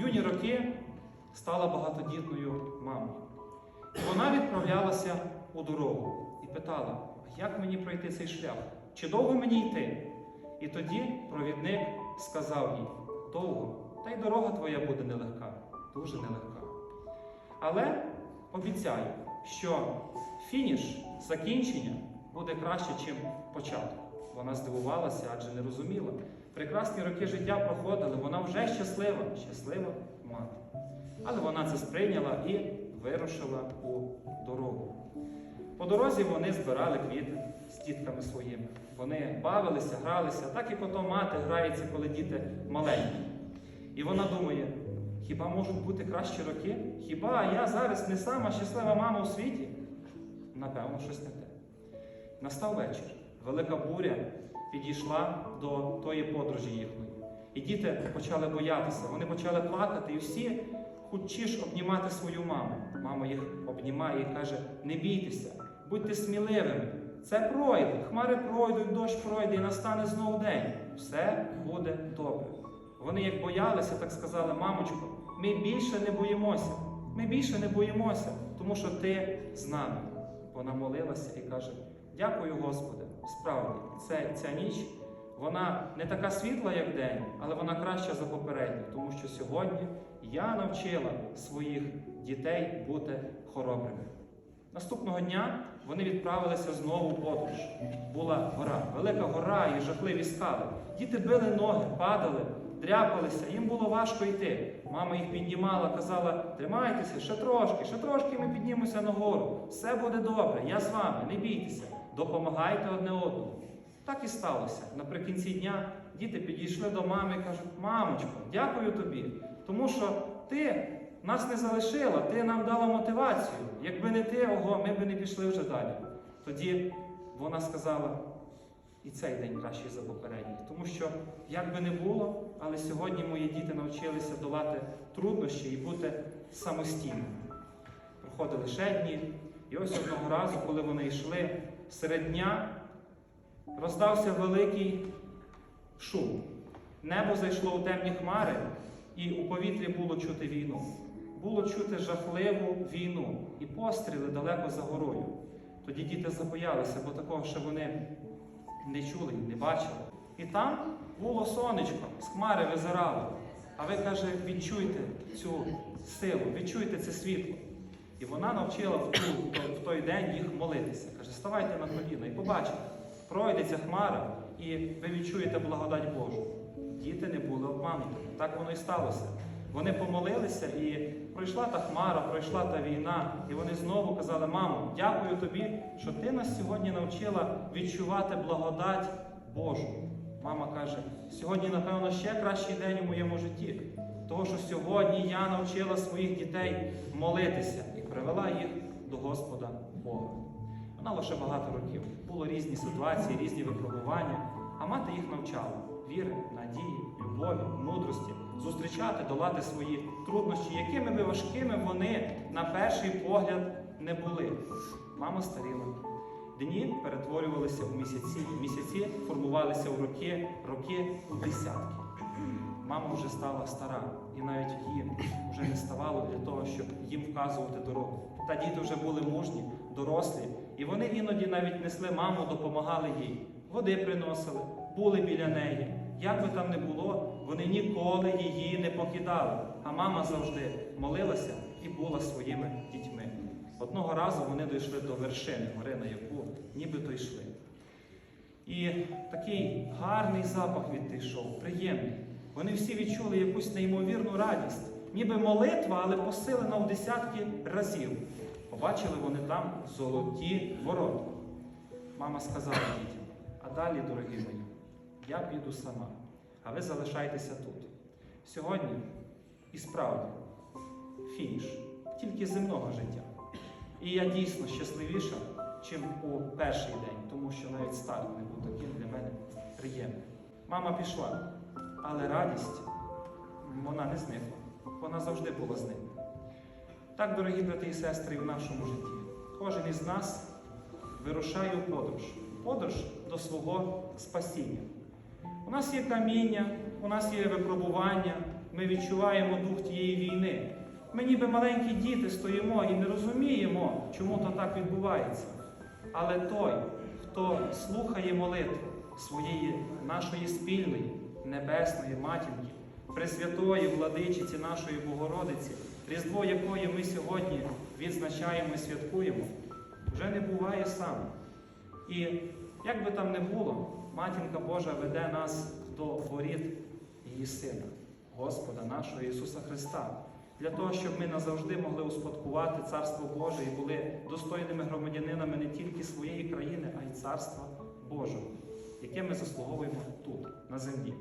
юні роки стала багатодітною мамою. І вона відправлялася у дорогу і питала, як мені пройти цей шлях? Чи довго мені йти? І тоді провідник сказав їй: довго, та й дорога твоя буде нелегка, дуже нелегка. Але обіцяю, що фініш, закінчення буде краще, ніж початок. Вона здивувалася, адже не розуміла. Прекрасні роки життя проходили, вона вже щаслива, щаслива мати. Але вона це сприйняла і вирушила у дорогу. По дорозі вони збирали квіти з дітками своїми. Вони бавилися, гралися, так і потім мати грається, коли діти маленькі. І вона думає, хіба можуть бути кращі роки? Хіба я зараз не сама щаслива мама у світі? Напевно, щось не те. Настав вечір. Велика буря підійшла до тої подружі їхньої. І діти почали боятися, вони почали плакати, і всі хочеш обнімати свою маму. Мама їх обнімає і каже: не бійтеся, будьте сміливими. Це пройде, хмари пройдуть, дощ пройде і настане знову день. Все буде добре. Вони як боялися, так сказали, мамочко, ми більше не боїмося. Ми більше не боїмося, тому що ти з нами. Вона молилася і каже: Дякую, Господи, справді, це, ця ніч вона не така світла, як день, але вона краща за попередню, тому що сьогодні я навчила своїх дітей бути хоробрими. Наступного дня вони відправилися знову в подорож. Була гора, велика гора і жахливі скали. Діти били ноги, падали, дряпалися, їм було важко йти. Мама їх піднімала, казала: тримайтеся, ще трошки, ще трошки ми піднімемося нагору. Все буде добре, я з вами, не бійтеся, допомагайте одне одному. Так і сталося. Наприкінці дня діти підійшли до мами і кажуть: Мамочко, дякую тобі, тому що ти нас не залишила, ти нам дала мотивацію. Якби не ти, ого, ми б не пішли вже далі. Тоді вона сказала, і цей день кращий за попередній. Тому що, як би не було, але сьогодні мої діти навчилися долати труднощі і бути самостійними. Проходили ще дні, і ось одного разу, коли вони йшли серед дня, роздався великий шум. Небо зайшло у темні хмари, і у повітрі було чути війну. Було чути жахливу війну і постріли далеко за горою. Тоді діти забоялися, бо такого ще вони не чули не бачили. І там було сонечко, з хмари визирало. А ви, каже, відчуйте цю силу, відчуйте це світло. І вона навчила в, ту, в той день їх молитися. Каже, ставайте на коліна і побачите, пройде ця хмара, і ви відчуєте благодать Божу. Діти не були обмануті. Так воно і сталося. Вони помолилися, і пройшла та хмара, пройшла та війна, і вони знову казали: Мамо, дякую тобі, що ти нас сьогодні навчила відчувати благодать Божу. Мама каже: сьогодні, напевно, ще кращий день у моєму житті, тому що сьогодні я навчила своїх дітей молитися привела їх до Господа Бога. Вона лише багато років. Було різні ситуації, різні випробування, а мати їх навчала віри, надії, любові, мудрості, зустрічати, долати свої труднощі, якими би важкими вони на перший погляд не були. Мама старіла. Дні перетворювалися в місяці, місяці формувалися в роки, роки у десятки. Мама вже стала стара, і навіть їм вже не ставало для того, щоб їм вказувати дорогу. Та діти вже були мужні, дорослі, і вони іноді навіть несли маму, допомагали їй. Води приносили, були біля неї. Як би там не було, вони ніколи її не покидали. А мама завжди молилася і була своїми дітьми. Одного разу вони дійшли до вершини гори, на яку нібито йшли. І такий гарний запах відійшов, приємний. Вони всі відчули якусь неймовірну радість, ніби молитва, але посилена в десятки разів. Побачили вони там золоті ворота. Мама сказала дітям, а далі, дорогі мої, я піду сама, а ви залишайтеся тут. Сьогодні і справді фініш тільки земного життя. І я дійсно щасливіша, чим у перший день, тому що навіть старт не був таким для мене приємним. Мама пішла, але радість вона не зникла. Вона завжди була з ним. Так, дорогі брати і сестри, в нашому житті. Кожен із нас вирушає у подорож, подорож до свого спасіння. У нас є каміння, у нас є випробування, ми відчуваємо дух тієї війни. Ми ніби маленькі діти стоїмо і не розуміємо, чому то так відбувається. Але той, хто слухає молитву своєї нашої спільної небесної матінки, Пресвятої владичиці нашої Богородиці, Різдво якої ми сьогодні відзначаємо і святкуємо, вже не буває сам. І як би там не було, матінка Божа веде нас до воріт її Сина, Господа нашого Ісуса Христа, для того, щоб ми назавжди могли успадкувати Царство Боже і були достойними громадянинами не тільки своєї країни, а й Царства Божого, яке ми заслуговуємо тут, на землі.